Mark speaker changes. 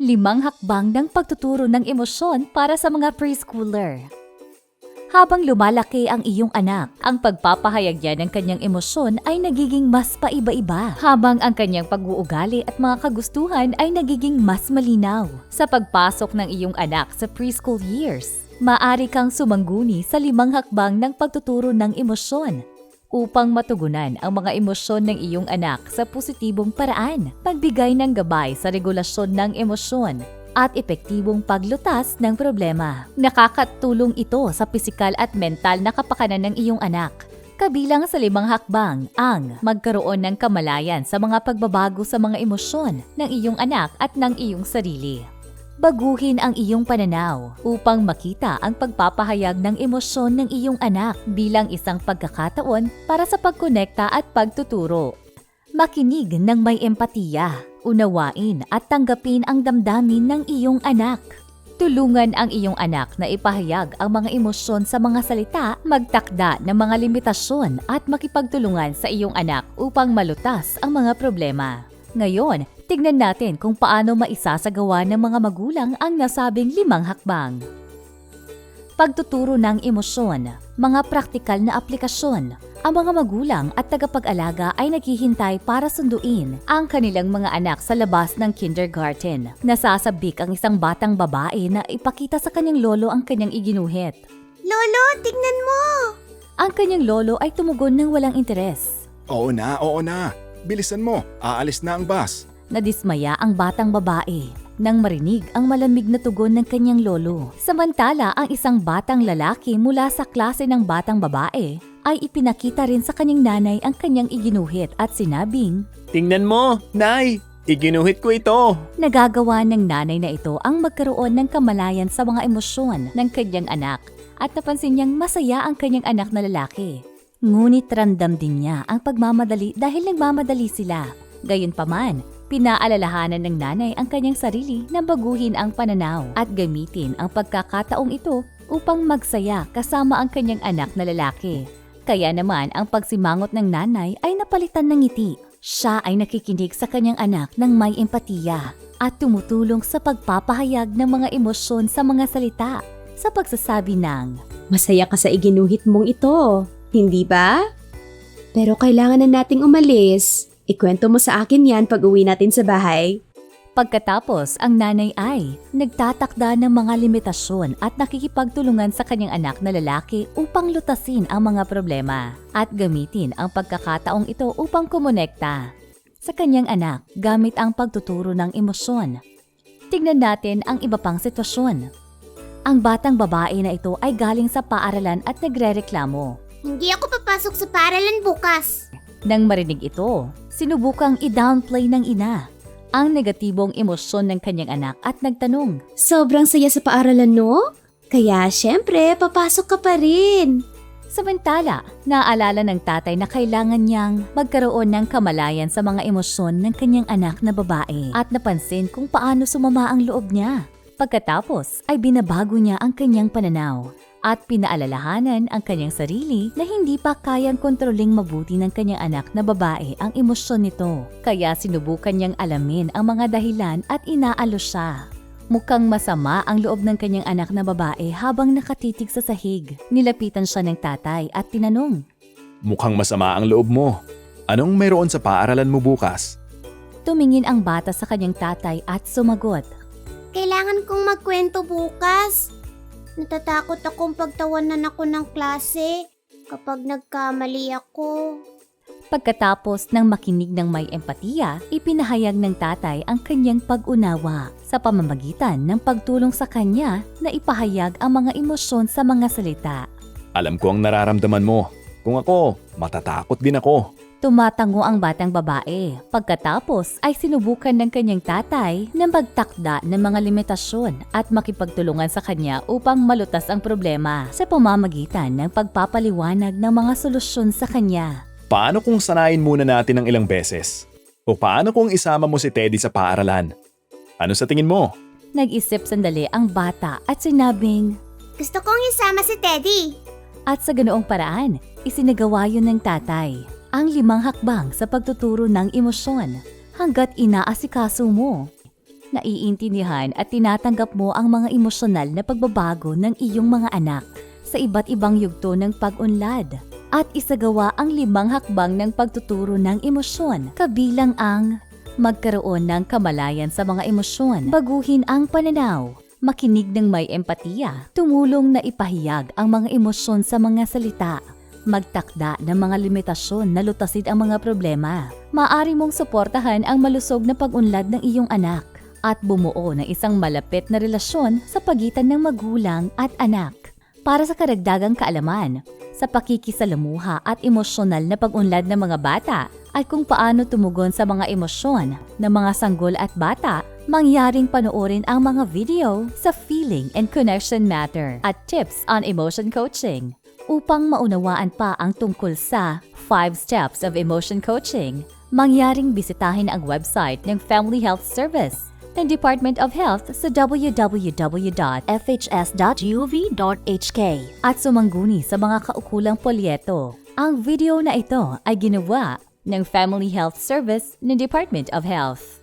Speaker 1: Limang hakbang ng pagtuturo ng emosyon para sa mga preschooler. Habang lumalaki ang iyong anak, ang pagpapahayag niya ng kanyang emosyon ay nagiging mas paiba-iba, habang ang kanyang pag-uugali at mga kagustuhan ay nagiging mas malinaw. Sa pagpasok ng iyong anak sa preschool years, maari kang sumangguni sa limang hakbang ng pagtuturo ng emosyon upang matugunan ang mga emosyon ng iyong anak sa positibong paraan, pagbigay ng gabay sa regulasyon ng emosyon, at epektibong paglutas ng problema. Nakakatulong ito sa pisikal at mental na kapakanan ng iyong anak. Kabilang sa limang hakbang ang magkaroon ng kamalayan sa mga pagbabago sa mga emosyon ng iyong anak at ng iyong sarili. Baguhin ang iyong pananaw upang makita ang pagpapahayag ng emosyon ng iyong anak bilang isang pagkakataon para sa pagkonekta at pagtuturo. Makinig ng may empatiya, unawain at tanggapin ang damdamin ng iyong anak. Tulungan ang iyong anak na ipahayag ang mga emosyon sa mga salita, magtakda ng mga limitasyon at makipagtulungan sa iyong anak upang malutas ang mga problema. Ngayon, tignan natin kung paano maisasagawa ng mga magulang ang nasabing limang hakbang. Pagtuturo ng emosyon, mga praktikal na aplikasyon. Ang mga magulang at tagapag-alaga ay naghihintay para sunduin ang kanilang mga anak sa labas ng kindergarten. Nasasabik ang isang batang babae na ipakita sa kanyang lolo ang kanyang iginuhit.
Speaker 2: Lolo, tignan mo!
Speaker 1: Ang kanyang lolo ay tumugon ng walang interes.
Speaker 3: Oo na, oo na. Bilisan mo, aalis na ang bus.
Speaker 1: Nadismaya ang batang babae nang marinig ang malamig na tugon ng kanyang lolo. Samantala, ang isang batang lalaki mula sa klase ng batang babae ay ipinakita rin sa kanyang nanay ang kanyang iginuhit at sinabing,
Speaker 4: Tingnan mo, Nay! Iginuhit ko ito!
Speaker 1: nagagawa ng nanay na ito ang magkaroon ng kamalayan sa mga emosyon ng kanyang anak at napansin niyang masaya ang kanyang anak na lalaki. Ngunit ramdam din niya ang pagmamadali dahil nagmamadali sila. Gayunpaman, pinaalalahanan ng nanay ang kanyang sarili na baguhin ang pananaw at gamitin ang pagkakataong ito upang magsaya kasama ang kanyang anak na lalaki. Kaya naman ang pagsimangot ng nanay ay napalitan ng ngiti. Siya ay nakikinig sa kanyang anak ng may empatiya at tumutulong sa pagpapahayag ng mga emosyon sa mga salita sa pagsasabi ng
Speaker 2: Masaya ka sa iginuhit mong ito, hindi ba? Pero kailangan na nating umalis. Ikwento mo sa akin yan pag uwi natin sa bahay.
Speaker 1: Pagkatapos, ang nanay ay nagtatakda ng mga limitasyon at nakikipagtulungan sa kanyang anak na lalaki upang lutasin ang mga problema at gamitin ang pagkakataong ito upang kumonekta sa kanyang anak gamit ang pagtuturo ng emosyon. Tignan natin ang iba pang sitwasyon. Ang batang babae na ito ay galing sa paaralan at nagrereklamo.
Speaker 5: Hindi ako papasok sa paralan bukas.
Speaker 1: Nang marinig ito, sinubukang i-downplay ng ina ang negatibong emosyon ng kanyang anak at nagtanong,
Speaker 2: Sobrang saya sa paaralan, no? Kaya syempre, papasok ka pa rin.
Speaker 1: Samantala, naalala ng tatay na kailangan niyang magkaroon ng kamalayan sa mga emosyon ng kanyang anak na babae at napansin kung paano sumama ang loob niya. Pagkatapos ay binabago niya ang kanyang pananaw at pinaalalahanan ang kanyang sarili na hindi pa kayang kontroling mabuti ng kanyang anak na babae ang emosyon nito. Kaya sinubukan niyang alamin ang mga dahilan at inaalo siya. Mukhang masama ang loob ng kanyang anak na babae habang nakatitig sa sahig. Nilapitan siya ng tatay at tinanong.
Speaker 3: Mukhang masama ang loob mo. Anong mayroon sa paaralan mo bukas?
Speaker 1: Tumingin ang bata sa kanyang tatay at sumagot.
Speaker 5: Kailangan kong magkwento bukas. Natatakot akong pagtawanan ako ng klase kapag nagkamali ako.
Speaker 1: Pagkatapos ng makinig ng may empatiya, ipinahayag ng tatay ang kanyang pag-unawa sa pamamagitan ng pagtulong sa kanya na ipahayag ang mga emosyon sa mga salita.
Speaker 3: Alam ko ang nararamdaman mo. Kung ako, matatakot din ako.
Speaker 1: Tumatango ang batang babae. Pagkatapos ay sinubukan ng kanyang tatay na magtakda ng mga limitasyon at makipagtulungan sa kanya upang malutas ang problema sa pamamagitan ng pagpapaliwanag ng mga solusyon sa kanya.
Speaker 3: Paano kung sanayin muna natin ng ilang beses? O paano kung isama mo si Teddy sa paaralan? Ano sa tingin mo?
Speaker 1: Nag-isip sandali ang bata at sinabing,
Speaker 5: Gusto kong isama si Teddy.
Speaker 1: at sa ganoong paraan, isinagawa yun ng tatay. Ang limang hakbang sa pagtuturo ng emosyon hanggat inaasikaso mo. Naiintindihan at tinatanggap mo ang mga emosyonal na pagbabago ng iyong mga anak sa iba't ibang yugto ng pag-unlad at isagawa ang limang hakbang ng pagtuturo ng emosyon kabilang ang magkaroon ng kamalayan sa mga emosyon, baguhin ang pananaw, makinig ng may empatiya, tumulong na ipahayag ang mga emosyon sa mga salita, magtakda ng mga limitasyon na lutasin ang mga problema. Maari mong suportahan ang malusog na pag-unlad ng iyong anak at bumuo ng isang malapit na relasyon sa pagitan ng magulang at anak. Para sa karagdagang kaalaman, sa pakikisalamuha at emosyonal na pag-unlad ng mga bata at kung paano tumugon sa mga emosyon ng mga sanggol at bata, mangyaring panoorin ang mga video sa Feeling and Connection Matter at Tips on Emotion Coaching. Upang maunawaan pa ang tungkol sa 5 Steps of Emotion Coaching, mangyaring bisitahin ang website ng Family Health Service ng Department of Health sa www.fhs.gov.hk at sumangguni sa mga kaukulang polyeto. Ang video na ito ay ginawa ng Family Health Service ng Department of Health.